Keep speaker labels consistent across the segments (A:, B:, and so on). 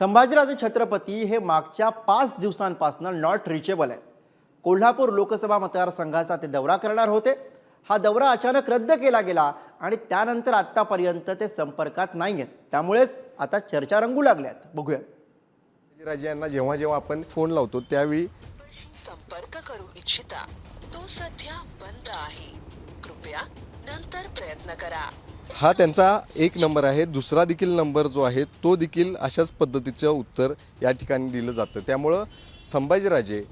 A: संभाजीराजे छत्रपती हे मागच्या पाच दिवसांपासून नॉट रिचेबल आहेत. कोल्हापूर लोकसभा मतदारसंघाचा ते दौरा करणार होते. हा दौरा अचानक रद्द केला गेला आणि त्यानंतर आत्तापर्यंत ते संपर्कात नाही आहेत. त्यामुळेच आता चर्चा रंगू लागल्यात बघूया.
B: राजे यांना जेव्हा जेव्हा आपण फोन लावतो त्यावेळी
C: संपर्क करू इच्छिता. तो सध्या बंद आहे. कृपया नंतर प्रयत्न करा.
B: हा त्यांचा एक नंबर आहे. दुसरा देखील नंबर जो आहे तो देखील अशाच पद्धतीचं उत्तर या ठिकाणी दिलं जातं. त्यामुळं संभाजीराजे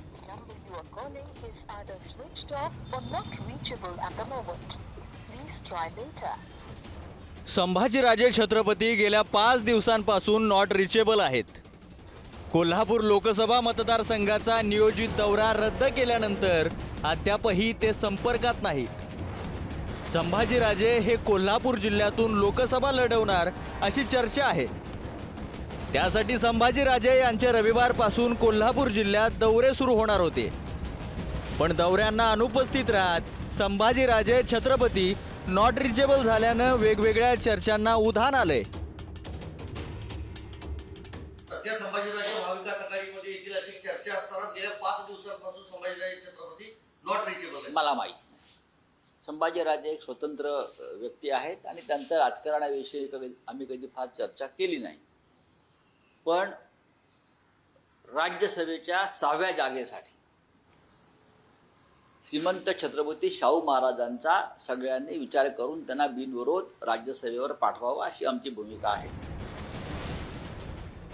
D: संभाजीराजे छत्रपती गेल्या पाच दिवसांपासून नॉट रिचेबल आहेत. कोल्हापूर लोकसभा मतदारसंघाचा नियोजित दौरा रद्द केल्यानंतर अद्यापही ते संपर्कात नाहीत. संभाजीराजे हे कोल्हापूर जिल्ह्यातून लोकसभा लढवणार अशी चर्चा आहे. त्यासाठी संभाजीराजे यांचे रविवारपासून कोल्हापूर जिल्ह्यात दौरे सुरू होणार होते. पण दौऱ्यांना अनुपस्थित राहत संभाजीराजे छत्रपती नॉट रिचेबल झाल्यानं वेगवेगळ्या चर्चांना उधाण आलंय.
E: सध्या संभाजीराजे महाविकास आघाडीमध्ये येथील अशी चर्चा असतानाच गेल्या पाच दिवसांपासून संभाजीराजे छत्रपती नॉट रिचेबल आहे
F: मला माहीत. संभाजीराजे एक स्वतंत्र व्यक्ती आहेत आणि त्यांच्या राजकारणाविषयी कधी आम्ही कधी फार चर्चा केली नाही. पण राज्यसभेच्या सहाव्या जागेसाठी श्रीमंत छत्रपती शाहू महाराजांचा सगळ्यांनी विचार करून त्यांना बिनविरोध राज्यसभेवर पाठवावा अशी आमची भूमिका आहे.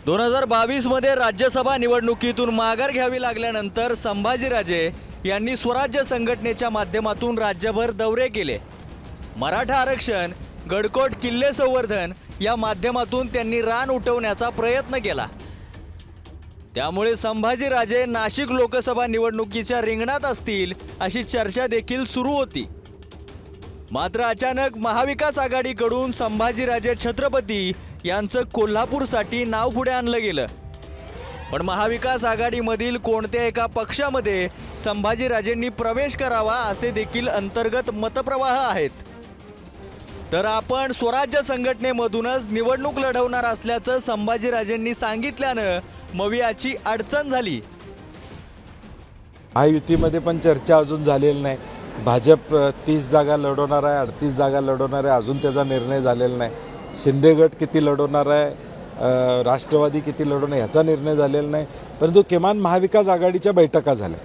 D: दोन हजार बावीसमध्ये राज्यसभा निवडणुकीतून माघार घ्यावी लागल्यानंतर संभाजीराजे यांनी स्वराज्य संघटनेच्या माध्यमातून राज्यभर दौरे केले. मराठा आरक्षण गडकोट किल्ले संवर्धन या माध्यमातून त्यांनी रान उठवण्याचा प्रयत्न केला. त्यामुळे संभाजीराजे नाशिक लोकसभा निवडणुकीच्या रिंगणात असतील अशी चर्चा देखील सुरू होती. मात्र अचानक महाविकास आघाडीकडून संभाजीराजे छत्रपती यांचं कोल्हापूरसाठी नाव पुढे आणलं गेलं. पण महाविकास आघाडीमधील कोणत्या एका पक्षामध्ये संभाजीराजेंनी प्रवेश करावा असे देखील अंतर्गत मतप्रवाह आहेत? तर आपण स्वराज्य संघटनेमधूनच निवडणूक लढवणार असल्याचं संभाजीराजेंनी सांगितल्यानं मवियाची अडचण झाली.
G: महायुतीमध्ये पण चर्चा अजून झालेली नाही. भाजप तीस जागा लढवणार आहे अडतीस जागा लढवणार आहे अजून त्याचा निर्णय झालेला नाही. शिंदे गट किती लढवणार आहे राष्ट्रवादी किती लढवणं ह्याचा निर्णय झालेला नाही. परंतु किमान महाविकास आघाडीच्या बैठका झाल्या.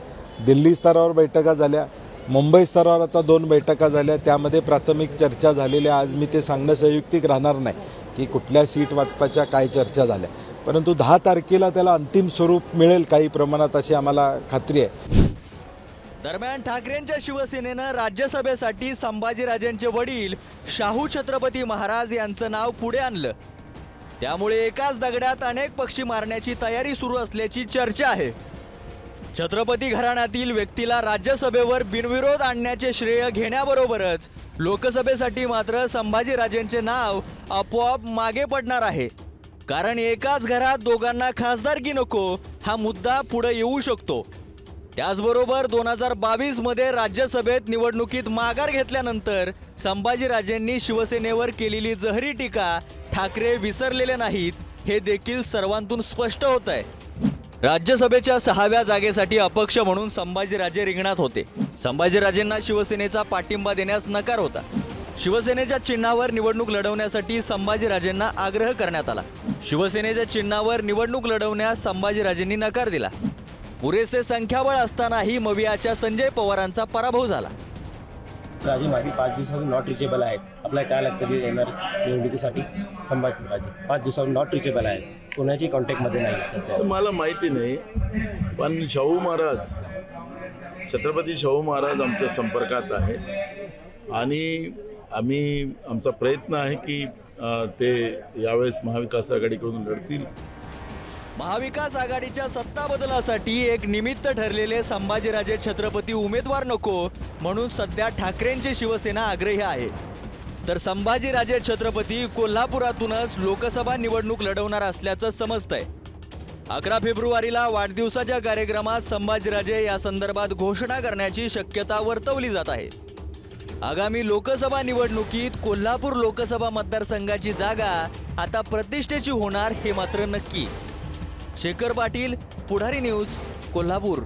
G: दिल्ली स्तरावर बैठका झाल्या. मुंबई स्तरावर आता दोन बैठका झाल्या. त्यामध्ये प्राथमिक चर्चा झालेल्या आज मी ते सांगणं संयुक्तिक राहणार नाही की कुठल्या सीट वाटपाच्या काय चर्चा झाल्या. परंतु दहा तारखेला त्याला अंतिम स्वरूप मिळेल काही प्रमाणात अशी आम्हाला खात्री आहे.
D: दरम्यान ठाकरेंच्या शिवसेनेनं राज्यसभेसाठी संभाजीराजेंचे वडील शाहू छत्रपती महाराज यांचं नाव पुढे आणलं. त्यामुळे एकाच दगड्यात अनेक पक्षी मारण्याची तयारी सुरू असल्याची चर्चा आहे. छत्रपती घराण्यातील व्यक्तीला राज्यसभेवर बिनविरोध आणण्याचे श्रेय घेण्याबरोबरच लोकसभेसाठी मात्र संभाजीराजेंचे नाव आपोआप मागे पडणार आहे. कारण एकाच घरात दोघांना खासदारकी नको हा मुद्दा पुढे येऊ शकतो. त्याचबरोबर दोन हजार बावीसमध्ये राज्यसभेत निवडणुकीत माघार घेतल्यानंतर संभाजीराजेंनी शिवसेनेवर केलेली जहरी टीका ठाकरे विसरलेले नाहीत हे देखील सर्वांतून स्पष्ट होत आहे राज्यसभेच्या सहाव्या जागेसाठी अपक्ष म्हणून संभाजीराजे रिंगणात होते. संभाजीराजेंना शिवसेनेचा पाठिंबा देण्यास नकार होता. शिवसेनेच्या चिन्हावर निवडणूक लढवण्यासाठी संभाजीराजेंना आग्रह करण्यात आला. शिवसेनेच्या चिन्हावर निवडणूक लढवण्यास संभाजीराजेंनी नकार दिला. पुरेसे संख्याबळ असतानाही मवियाच्या संजय पवारांचा पराभव झाला.
H: राजे माझी पाच दिवसातून नॉट रिचेबल आहेत. आपल्याला काय लागतं ते येणार निवडणुकीसाठी? संभाजी राजे पाच दिवसातून नॉट रिचेबल आहेत. कोणाची कॉन्टॅक्टमध्ये नाही सध्या.
I: मला माहिती नाही पण शाहू महाराज छत्रपती शाहू महाराज आमच्या संपर्कात आहेत आणि आम्ही आमचा प्रयत्न आहे की ते यावेळेस महाविकास आघाडीकडून लढतील.
D: महाविकास आघाडीच्या सत्ता बदलासाठी एक निमित्त ठरलेले संभाजीराजे छत्रपती उमेदवार नको म्हणून सध्या ठाकरेंची शिवसेना आग्रही आहे. तर संभाजीराजे छत्रपती कोल्हापुरातूनच लोकसभा निवडणूक लढवणार असल्याचं समजतंय. अकरा फेब्रुवारीला वाढदिवसाच्या कार्यक्रमात संभाजीराजे या संदर्भात घोषणा करण्याची शक्यता वर्तवली जात आहे. आगामी लोकसभा निवडणुकीत कोल्हापूर लोकसभा मतदारसंघाची जागा आता प्रतिष्ठेची होणार हे मात्र नक्की. शेखर पाटील पुढारी न्यूज कोल्हापूर.